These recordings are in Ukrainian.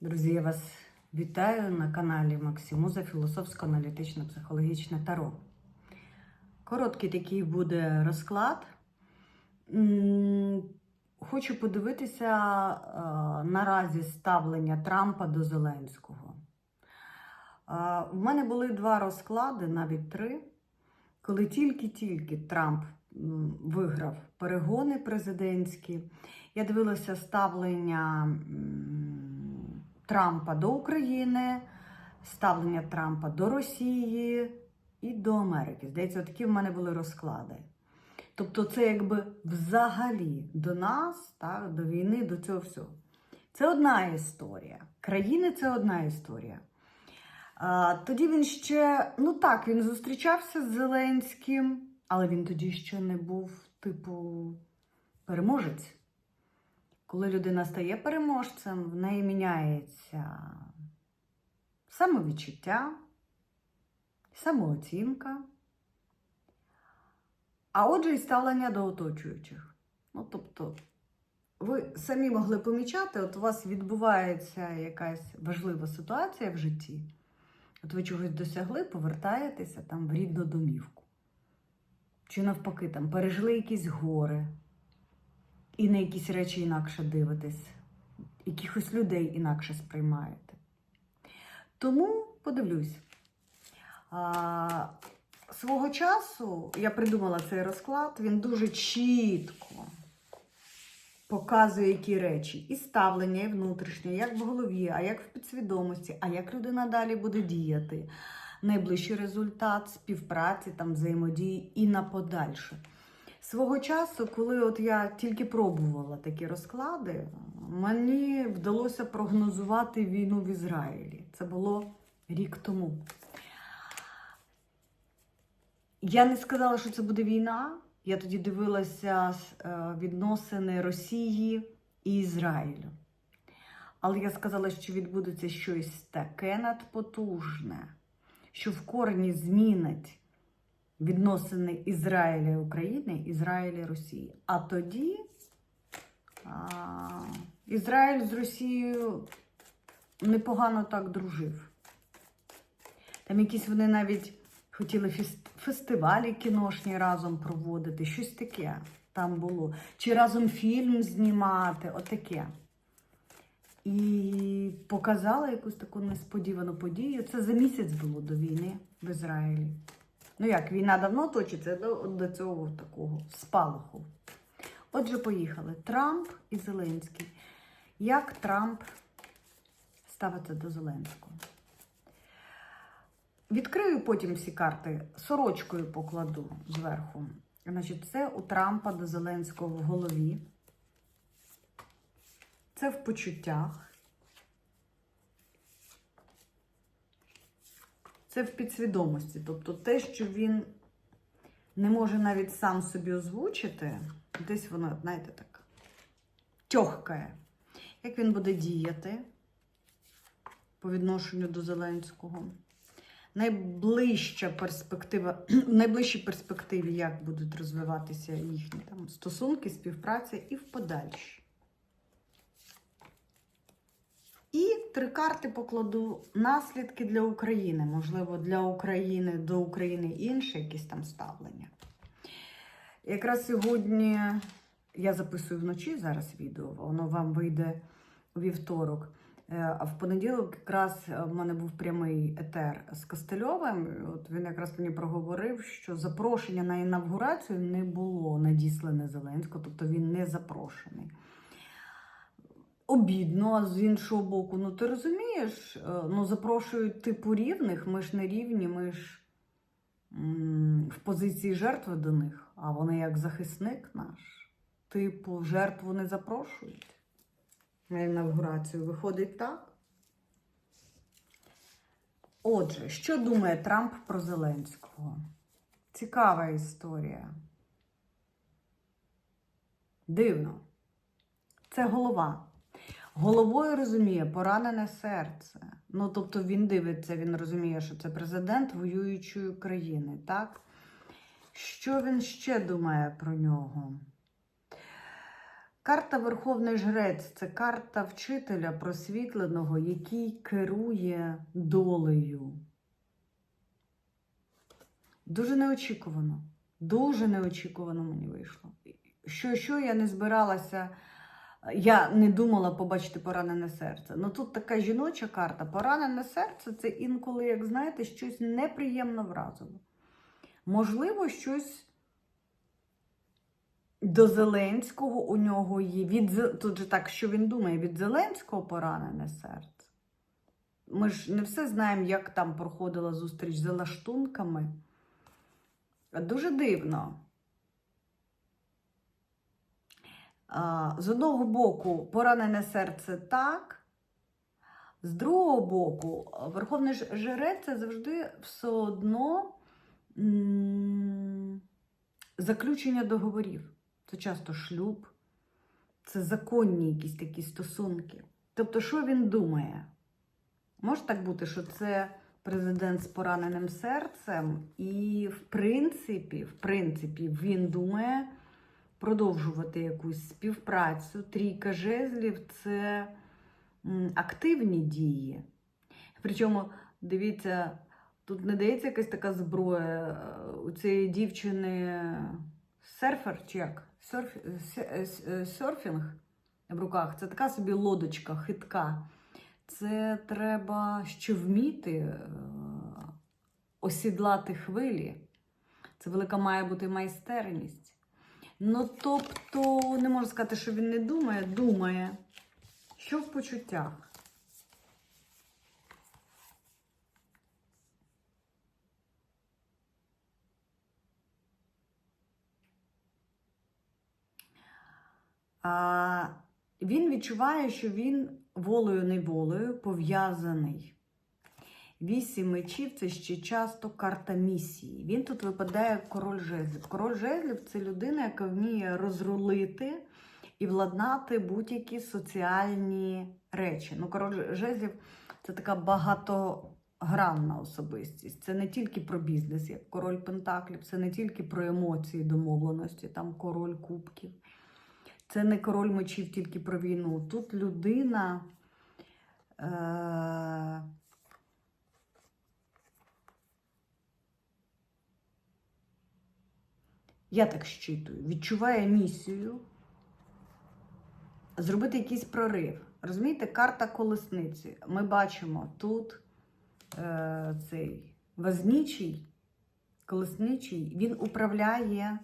Друзі, я вас вітаю на каналі Максимуза Філософсько-аналітичне психологічне таро. Короткий такий буде розклад. Хочу подивитися е, наразі ставлення Трампа до Зеленського. Е, В мене були два розклади, навіть три, коли тільки-тільки Трамп виграв перегони президентські. Я дивилася ставлення Трампа до України, ставлення Трампа до Росії і до Америки. Здається, такі в мене були розклади. Тобто, це якби взагалі до нас, так, до війни, до цього всього. Це одна історія. Країни це одна історія. А, тоді він ще, ну так, він зустрічався з Зеленським, але він тоді ще не був, типу, переможець. Коли людина стає переможцем, в неї міняється самовідчуття, самооцінка, а отже, і ставлення до оточуючих. Ну, тобто, ви самі могли помічати, от у вас відбувається якась важлива ситуація в житті, от ви чогось досягли, повертаєтеся там в рідну домівку. Чи навпаки, там пережили якісь гори, і на якісь речі інакше дивитесь, якихось людей інакше сприймаєте. Тому подивлюсь. А, свого часу я придумала цей розклад, він дуже чітко показує, які речі, і ставлення, і внутрішнє, як в голові, а як в підсвідомості, а як людина далі буде діяти. Найближчий результат співпраці, там, взаємодії і на подальше. Свого часу, коли от я тільки пробувала такі розклади, мені вдалося прогнозувати війну в Ізраїлі. Це було рік тому. Я не сказала, що це буде війна. Я тоді дивилася е, відносини Росії і Ізраїлю. Але я сказала, що відбудеться щось таке надпотужне, що в корені змінить відносини Ізраїля і України, Ізраїля і Росії. А тоді а, Ізраїль з Росією непогано так дружив. Там якісь вони навіть хотіли фес- фестивалі кіношні разом проводити, щось таке там було. Чи разом фільм знімати, отаке. І показала якусь таку несподівану подію. Це за місяць було до війни в Ізраїлі. Ну як, війна давно точиться до, до цього такого спалаху. Отже, поїхали. Трамп і Зеленський. Як Трамп ставиться до Зеленського? Відкрию потім всі карти, сорочкою покладу зверху. Значить, це у Трампа до Зеленського в голові. Це в почуттях. Це в підсвідомості. Тобто те, що він не може навіть сам собі озвучити, десь воно, знаєте, так, тьохкає. Як він буде діяти по відношенню до Зеленського? Найближча перспектива, в найближчій перспективі, як будуть розвиватися їхні там стосунки, співпраця і в подальшій. І три карти покладу наслідки для України. Можливо, для України до України інше якісь там ставлення. Якраз сьогодні я записую вночі зараз відео, воно вам вийде вівторок. Е, А в понеділок якраз е, в мене був прямий етер з Костельовим. От він якраз мені проговорив, що запрошення на інавгурацію не було надіслане Зеленського, тобто він не запрошений. Обідно, а з іншого боку, ну ти розумієш, е, ну запрошують типу рівних, ми ж не рівні, ми ж в позиції жертви до них, а вони як захисник наш. Типу, жертву не запрошують на інавгурацію. Виходить так? Отже, що думає Трамп про Зеленського? Цікава історія. Дивно. Це голова. Головою розуміє поранене серце. Ну, тобто він дивиться, він розуміє, що це президент воюючої країни, так? Що він ще думає про нього? Карта Верховний Жрець це карта вчителя просвітленого, який керує долею. Дуже неочікувано. Дуже неочікувано мені вийшло. Що, що я не збиралася, я не думала побачити поранене серце. Ну тут така жіноча карта. Поранене серце це інколи, як знаєте, щось неприємно вразило. Можливо, щось до Зеленського у нього є. Від, тут же так, що він думає, від Зеленського поранене серце. Ми ж не все знаємо, як там проходила зустріч з лаштунками. Дуже дивно. А, З одного боку, поранене серце так. З другого боку, Верховний Жрець це завжди все одно заключення договорів. Це часто шлюб, це законні якісь такі стосунки. Тобто, що він думає? Може так бути, що це президент з пораненим серцем, і в принципі, в принципі, він думає продовжувати якусь співпрацю. Трійка жезлів це активні дії. Причому, дивіться, тут не дається якась така зброя е, у цієї дівчини серфер чи як? Серф, е, серфінг в руках. Це така собі лодочка, хитка. Це треба ще вміти е, осідлати хвилі. Це велика має бути майстерність. Ну, тобто, не можу сказати, що він не думає, думає. Що в почуттях? А, він відчуває, що він волею-неволею пов'язаний. Вісім мечів це ще часто карта місії. Він тут випадає король жезлів. Король жезлів це людина, яка вміє розрулити і владнати будь-які соціальні речі. Ну, король жезлів це така багатогранна особистість. Це не тільки про бізнес, як король Пентаклів, це не тільки про емоції, домовленості, там король кубків. Це не король мечів тільки про війну. Тут людина. Е- я так щитую, відчуває місію зробити якийсь прорив. Розумієте, карта колесниці. Ми бачимо тут е, цей вознічий, колесничий, він управляє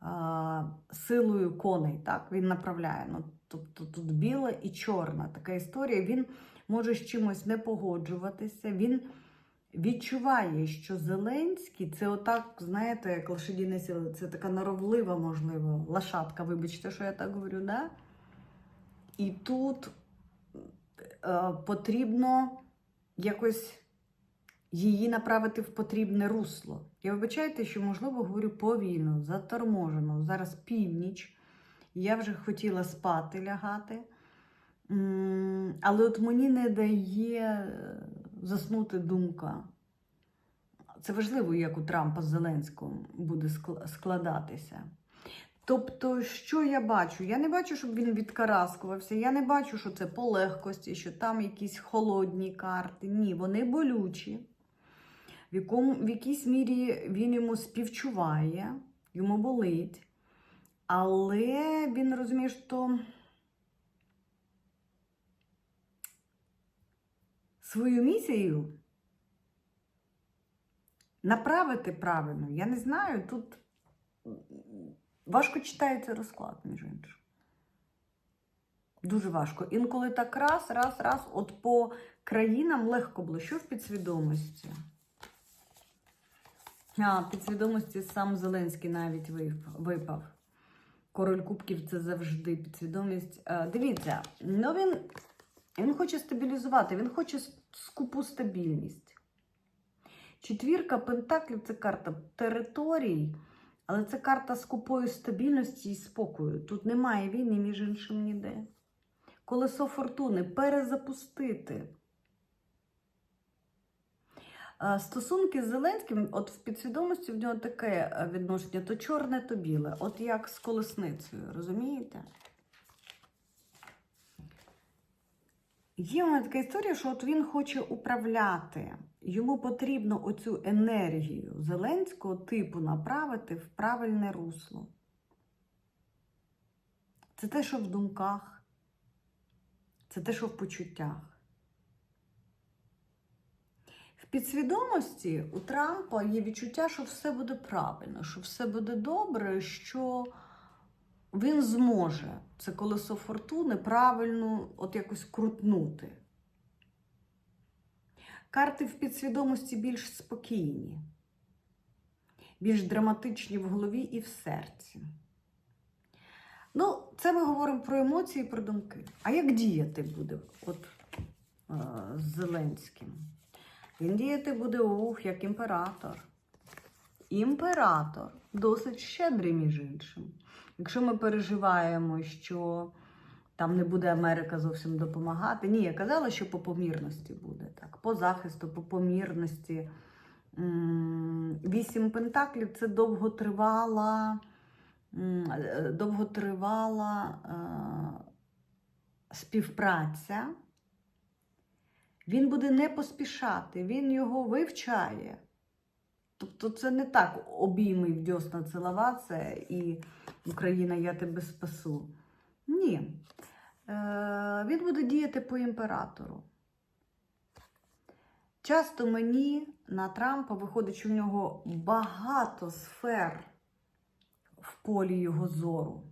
а, силою коней. Так, він направляє. Ну, тобто тут біла і чорна така історія. Він може з чимось не погоджуватися. Він відчуває, що Зеленський це отак, знаєте, як лошадіна сила, це така норовлива, можливо, лошадка, вибачте, що я так говорю, да? І тут е, потрібно якось її направити в потрібне русло. Я вибачайте, що, можливо, говорю повільно, заторможено. Зараз північ. Я вже хотіла спати лягати. Але от мені не дає заснути думка. Це важливо, як у Трампа з Зеленським буде складатися. Тобто, що я бачу? Я не бачу, щоб він відкараскувався. Я не бачу, що це по легкості, що там якісь холодні карти. Ні, вони болючі. В, якому, в якійсь мірі він йому співчуває, йому болить. Але він розуміє, що свою місію направити правильно, я не знаю, тут важко читається розклад, між іншим. Дуже важко. Інколи так раз, раз, раз, от по країнам легко було. Що в підсвідомості? А, підсвідомості сам Зеленський навіть випав. Король Кубків це завжди підсвідомість. Е, Дивіться, ну він, він хоче стабілізувати, він хоче скупу стабільність. Четвірка Пентаклів це карта територій, але це карта скупої стабільності і спокою. Тут немає війни, між іншим, ніде. Колесо фортуни перезапустити. Стосунки з Зеленським, от в підсвідомості в нього таке е, відношення: то чорне, то біле, от як з колесницею, розумієте? Є в мене така історія, що от він хоче управляти. Йому потрібно оцю енергію Зеленського типу направити в правильне русло. Це те, що в думках, це те, що в почуттях. В підсвідомості у Трампа є відчуття, що все буде правильно, що все буде добре, що він зможе це колесо фортуни правильно от якось крутнути. Карти в підсвідомості більш спокійні, більш драматичні в голові і в серці. Ну, це ми говоримо про емоції, про думки. А як діяти буде от, е, з Зеленським? Він діяти буде ух, як імператор. Імператор досить щедрий, між іншим. Якщо ми переживаємо, що там не буде Америка зовсім допомагати. Ні, я казала, що по помірності буде так. По захисту, по помірності. Вісім пентаклів це довготривала, е, довготривала е, співпраця. Він буде не поспішати, він його вивчає. Тобто це не так обійми в дьосна цілуватися і Україна, я тебе спасу. Ні. Е, він буде діяти по імператору. Часто мені на Трампа виходить, що в нього багато сфер в полі його зору.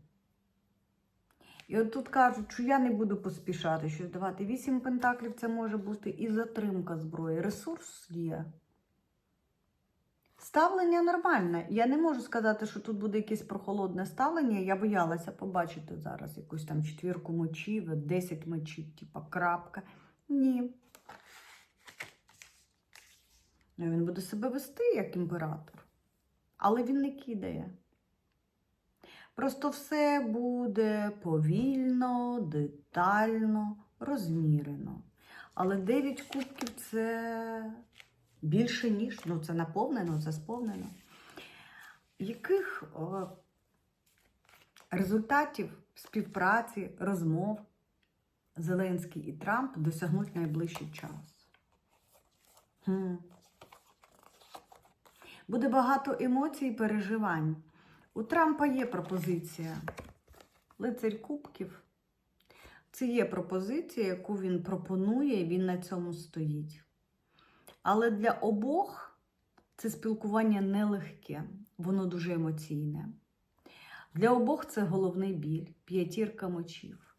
І от тут кажуть, що я не буду поспішати щось давати. Вісім пентаклів це може бути і затримка зброї. Ресурс є. Ставлення нормальне. Я не можу сказати, що тут буде якесь прохолодне ставлення. Я боялася побачити зараз якусь там четвірку мечів, 10 мечів, типа крапка. Ні. Ну, Він буде себе вести як імператор. Але він не кидає. Просто все буде повільно, детально, розмірено. Але 9 кубків це більше, ніж, ну це наповнено, це сповнено. Яких о, результатів співпраці, розмов Зеленський і Трамп досягнуть найближчий час? Хм. Буде багато емоцій і переживань. У Трампа є пропозиція. Лицарь Кубків. Це є пропозиція, яку він пропонує, і він на цьому стоїть. Але для обох це спілкування нелегке, воно дуже емоційне. Для обох це головний біль, п'ятірка мочів.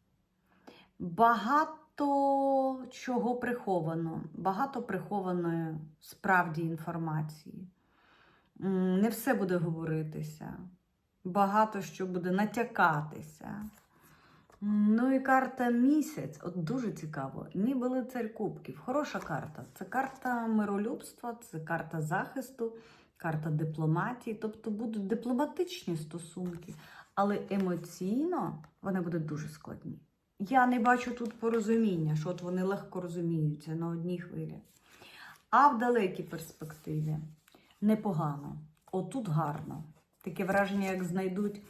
Багато чого приховано, багато прихованої справді інформації. Не все буде говоритися, багато що буде натякатися. Ну і карта місяць, от дуже цікаво. Ніби лицарь кубків. Хороша карта. Це карта миролюбства, це карта захисту, карта дипломатії. Тобто будуть дипломатичні стосунки, але емоційно вони будуть дуже складні. Я не бачу тут порозуміння, що от вони легко розуміються на одній хвилі. А в далекій перспективі непогано. Отут гарно. Таке враження, як знайдуть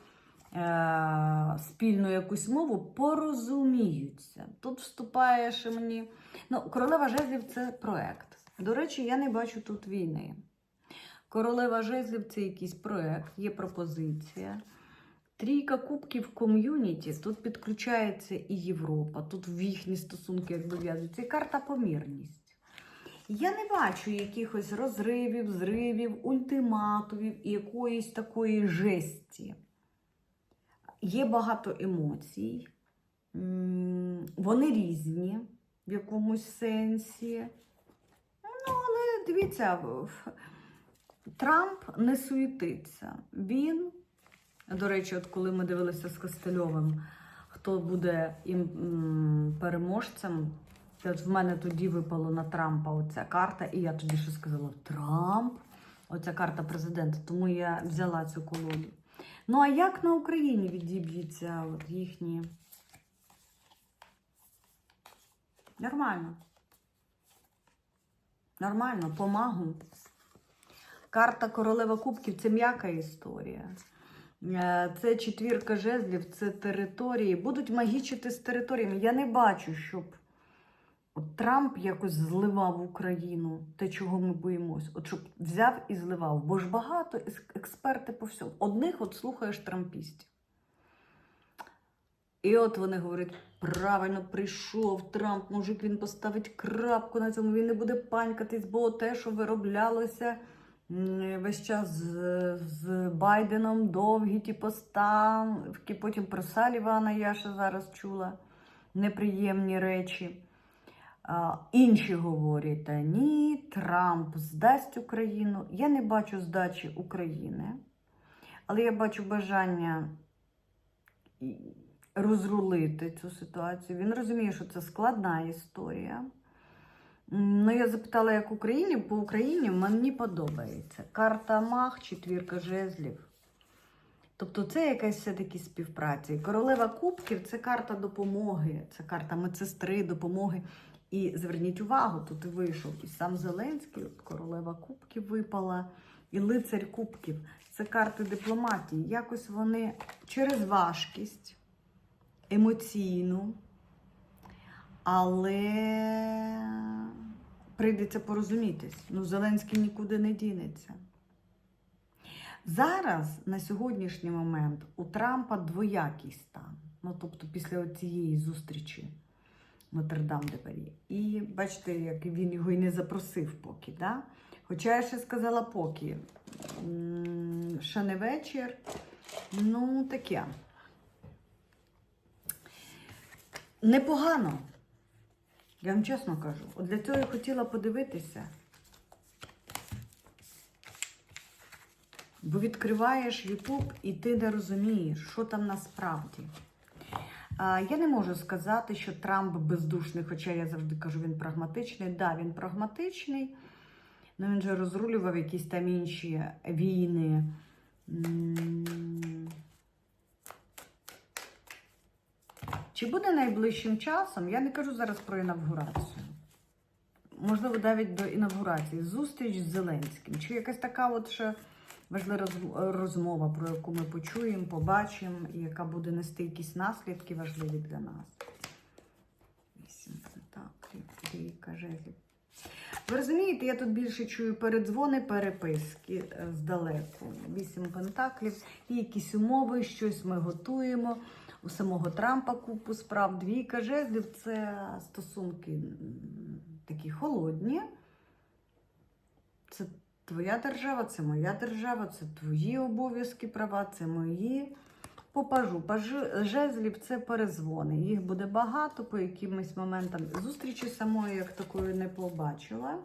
спільну якусь мову, порозуміються. Тут вступає ще мені. Ну, королева жезлів це проект. До речі, я не бачу тут війни. Королева жезлів це якийсь проект, є пропозиція. Трійка кубків ком'юніті, тут підключається і Європа, тут в їхні стосунки як дов'язуються. І карта помірність. Я не бачу якихось розривів, зривів, ультиматумів і якоїсь такої жесті. Є багато емоцій, вони різні в якомусь сенсі. Ну, але дивіться, Трамп не суетиться. Він, до речі, от коли ми дивилися з Костельовим, хто буде переможцем, от в мене тоді випало на Трампа оця карта, і я тоді ще сказала: Трамп, оця карта президента, тому я взяла цю колоду. Ну, а як на Україні відіб'ються їхні? Нормально. Нормально, помагу. Карта королева кубків це м'яка історія. Е, Це четвірка жезлів, це території. Будуть магічити з територіями. Я не бачу, щоб От Трамп якось зливав Україну, те, чого ми боїмось. От щоб взяв і зливав. Бо ж багато експерти по всьому. Одних от слухаєш трампістів. І от вони говорять: правильно прийшов Трамп, мужик, він поставить крапку на цьому, він не буде панькатись, бо те, що вироблялося весь час з, з Байденом, довгі ті поставки, потім про Салівана я ще зараз чула неприємні речі. Інші говорять, та ні, Трамп здасть Україну. Я не бачу здачі України, але я бачу бажання розрулити цю ситуацію. Він розуміє, що це складна історія. Ну, я запитала, як Україні, по Україні мені подобається. Карта Мах, четвірка жезлів. Тобто це якась все-таки співпраця. Королева кубків це карта допомоги, це карта медсестри, допомоги. І зверніть увагу, тут вийшов і сам Зеленський, королева кубків випала, і лицарь кубків. Це карти дипломатії. Якось вони через важкість емоційну, але прийдеться порозумітись. Ну, Зеленський нікуди не дінеться. Зараз, на сьогоднішній момент, у Трампа двоякий стан. Ну, тобто, після цієї зустрічі Нотр-Дам де Парі. І бачите, як він його і не запросив поки. Да? Хоча я ще сказала поки. Ще не вечір. Ну, таке. Непогано. Я вам чесно кажу. От для цього я хотіла подивитися. Бо відкриваєш YouTube і ти не розумієш, що там насправді. Я не можу сказати, що Трамп бездушний, хоча я завжди кажу, він прагматичний. Так, да, він прагматичний, але він же розрулював якісь там інші війни. Чи буде найближчим часом? Я не кажу зараз про інавгурацію. Можливо, навіть до інавгурації. Зустріч з Зеленським. Чи якась така от ще важлива розмова, про яку ми почуємо, побачимо, і яка буде нести якісь наслідки важливі для нас. Вісім пентаклів, трійка жезлів. Ви розумієте, я тут більше чую передзвони, переписки е, здалеку. Вісім пентаклів, і якісь умови, щось ми готуємо. У самого Трампа купу справ. Двійка жезлів це стосунки такі холодні. Це твоя держава, це моя держава, це твої обов'язки, права, це мої. Попажу, пажи, жезлів це перезвони. Їх буде багато по якимось моментам. Зустрічі самої як такої не побачила.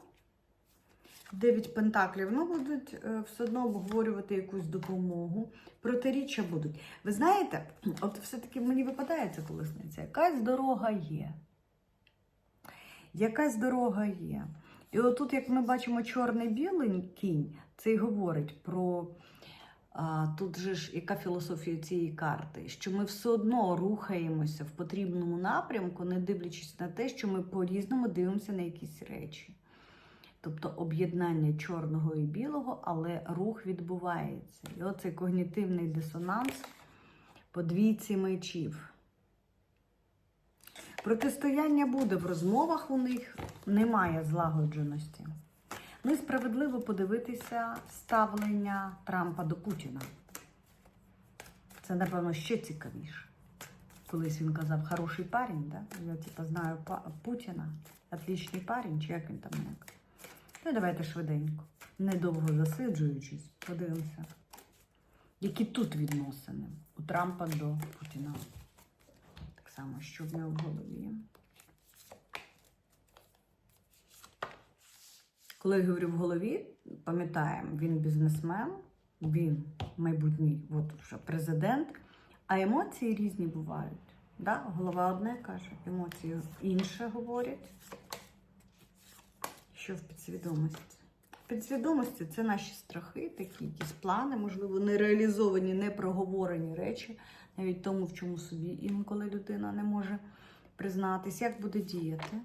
Дев'ять пентаклів. Ну, будуть е, все одно обговорювати якусь допомогу. Протиріччя будуть. Ви знаєте, от все-таки мені випадає ця колесниця. Якась дорога є. Якась дорога є. І отут, як ми бачимо, чорний білий кінь, це й говорить про. А, тут же ж яка філософія цієї карти? Що ми все одно рухаємося в потрібному напрямку, не дивлячись на те, що ми по-різному дивимося на якісь речі. Тобто об'єднання чорного і білого, але рух відбувається. І оцей когнітивний дисонанс по двійці мечів. Протистояння буде в розмовах у них, немає злагодженості. Ну і справедливо подивитися ставлення Трампа до Путіна. Це, напевно, ще цікавіше. Колись він казав, хороший парень, да? я типу, знаю Путіна, отличний парень, чи як він там як. Ну, давайте швиденько, недовго засиджуючись, подивимося, які тут відносини у Трампа до Путіна. Само, що в нього в голові. Коли я говорю в голові, пам'ятаємо, він бізнесмен, він майбутній от вже президент, а емоції різні бувають. Да? Голова одне каже, емоції інше говорять. Що в підсвідомості? В підсвідомості це наші страхи, такі якісь плани, можливо, нереалізовані, непроговорені речі, навіть тому, в чому собі інколи людина не може признатись, як буде діяти.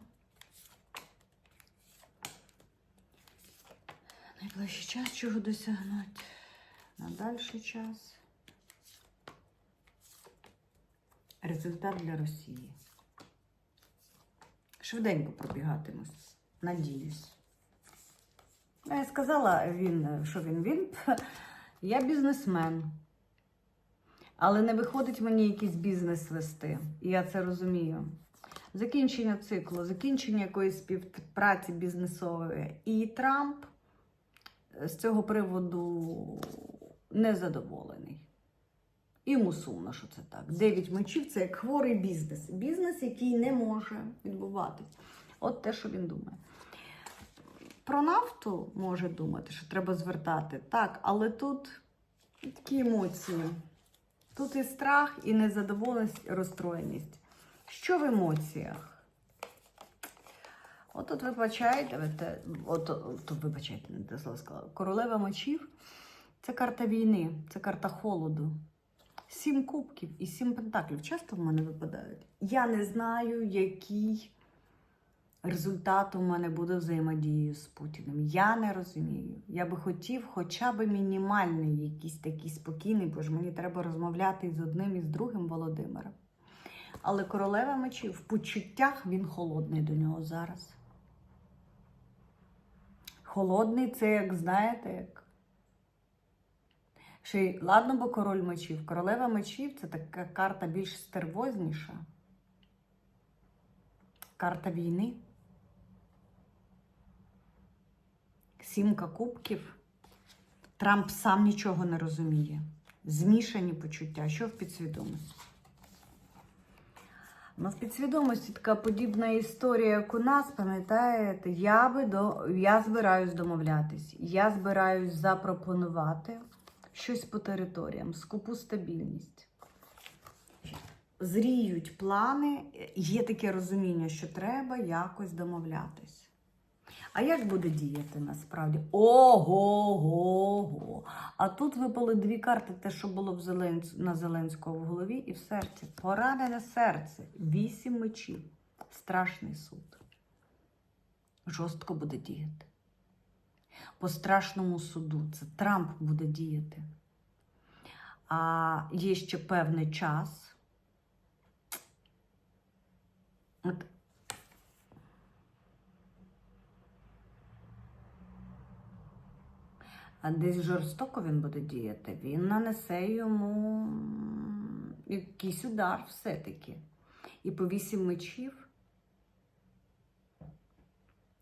Найближчий час чого досягнути? На дальший час. Результат для Росії. Швиденько пробігатимусь. Надіюсь. Я сказала, він, що він він. Я бізнесмен. Але не виходить мені якийсь бізнес вести. І я це розумію. Закінчення циклу, закінчення якоїсь співпраці бізнесової. І Трамп з цього приводу незадоволений. Йому сумно, що це так. Дев'ять мечів це як хворий бізнес. Бізнес, який не може відбуватись. От те, що він думає. Про нафту може думати, що треба звертати. Так, але тут такі емоції. Тут і страх, і незадоволеність, і розстроєність. Що в емоціях? От тут вибачайте, ви те- от, тут вибачайте, не те слово сказала. Королева мечів це карта війни, це карта холоду. Сім кубків і сім пентаклів часто в мене випадають. Я не знаю, який результат у мене буде взаємодії з Путіним. Я не розумію. Я би хотів хоча б мінімальний якийсь такий спокійний, бо ж мені треба розмовляти з одним і з другим Володимиром. Але королева мечів в почуттях він холодний до нього зараз. Холодний це, як знаєте, як. Ще й ладно, бо король мечів. Королева мечів це така карта більш стервозніша. Карта війни. Сімка кубків. Трамп сам нічого не розуміє. Змішані почуття. Що в підсвідомості? Ну, в підсвідомості така подібна історія, як у нас, пам'ятаєте, я би до я збираюсь домовлятись. Я збираюсь запропонувати щось по територіям, скупу стабільність. Зріють плани, є таке розуміння, що треба якось домовлятись. А як буде діяти насправді? Ого-го-го! А тут випали дві карти, те, що було в Зеленсь... на Зеленського в голові і в серці. Поранене серце, вісім мечів, страшний суд. Жорстко буде діяти. По страшному суду це Трамп буде діяти. А є ще певний час. А десь жорстоко він буде діяти. Він нанесе йому якийсь удар все-таки. І по вісім мечів.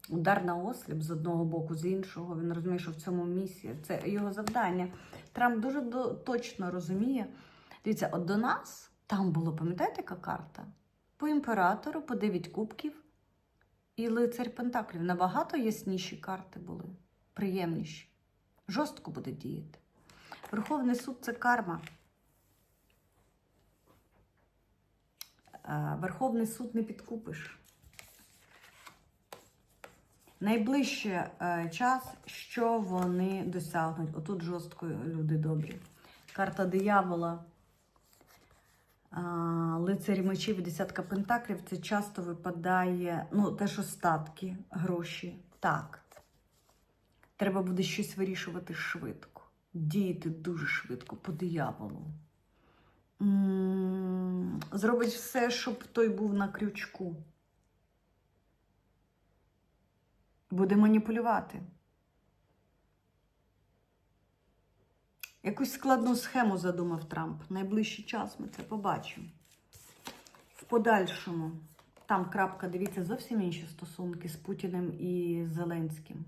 Удар на осліп з одного боку, з іншого. Він розуміє, що в цьому місії. Це його завдання. Трамп дуже до- точно розуміє. Дивіться, от до нас там було, пам'ятаєте, яка карта? По імператору, по 9 кубків і лицарь Пентаклів. Набагато ясніші карти були, приємніші. Жорстко буде діяти. Верховний суд це карма. Е, Верховний суд не підкупиш. Найближче е, час, що вони досягнуть. Отут жорстко люди добрі. Карта диявола, лицарі мечів і десятка пентаклів. Це часто випадає, ну, теж остатки, гроші. Так. Треба буде щось вирішувати швидко. Діяти дуже швидко по дияволу. Зробить все, щоб той був на крючку. Буде маніпулювати. Якусь складну схему задумав Трамп. Найближчий час ми це побачимо. В подальшому, там крапка, дивіться, зовсім інші стосунки з Путіним і Зеленським.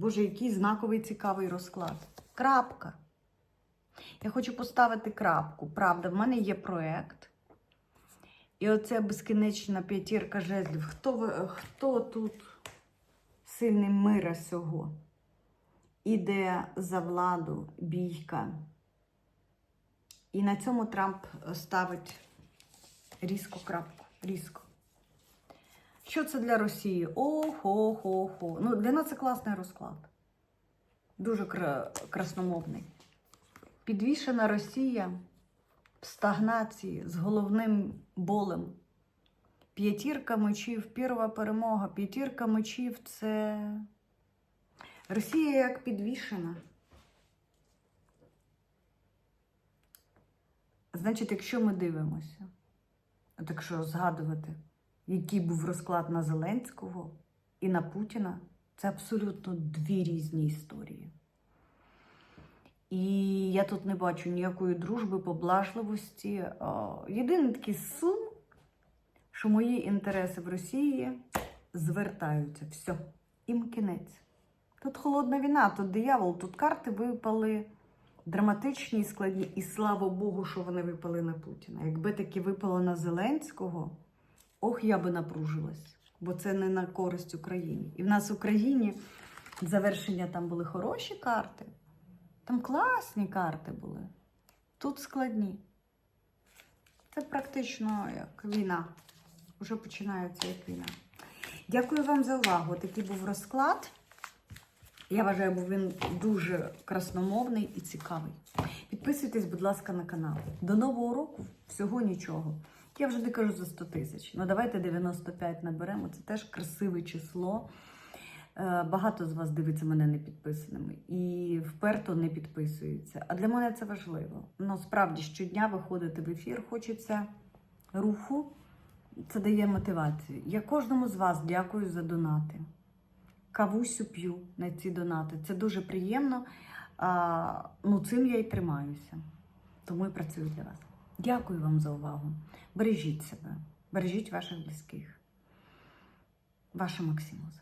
Боже, який знаковий цікавий розклад. Крапка. Я хочу поставити крапку. Правда, в мене є проєкт. І оця безкінечна п'ятірка жезлів. Хто, хто тут сильний мира сього? Іде за владу бійка. І на цьому Трамп ставить різко крапку. Різко. Що це для Росії? О-хо-хо-хо. Ну, для нас це класний розклад. Дуже красномовний. Підвішена Росія в стагнації з головним болем. П'ятірка мечів, перша перемога. П'ятірка мечів це Росія як підвішена. Значить, якщо ми дивимося, от якщо згадувати який був розклад на Зеленського і на Путіна, це абсолютно дві різні історії. І я тут не бачу ніякої дружби, поблажливості. Єдиний такий сум, що мої інтереси в Росії звертаються. Все, їм кінець. Тут холодна війна, тут диявол, тут карти випали драматичні і складні. І слава Богу, що вони випали на Путіна. Якби таки випало на Зеленського, ох, я би напружилась, бо це не на користь Україні. І в нас в Україні завершення там були хороші карти, там класні карти були. Тут складні. Це практично як війна. Уже починається як війна. Дякую вам за увагу. Такий був розклад. Я вважаю, бо він дуже красномовний і цікавий. Підписуйтесь, будь ласка, на канал. До нового року всього нічого. Я вже не кажу за 100 тисяч. Ну давайте 95 наберемо. Це теж красиве число. Е, Багато з вас дивиться мене не підписаними і вперто не підписуються. А для мене це важливо. Ну, справді, щодня виходити в ефір хочеться руху. Це дає мотивацію. Я кожному з вас дякую за донати. Кавусю п'ю на ці донати. Це дуже приємно. А, ну, цим я і тримаюся. Тому і працюю для вас. Дякую вам за увагу. Бережіть себе, бережіть ваших близьких. Ваша Максимуза.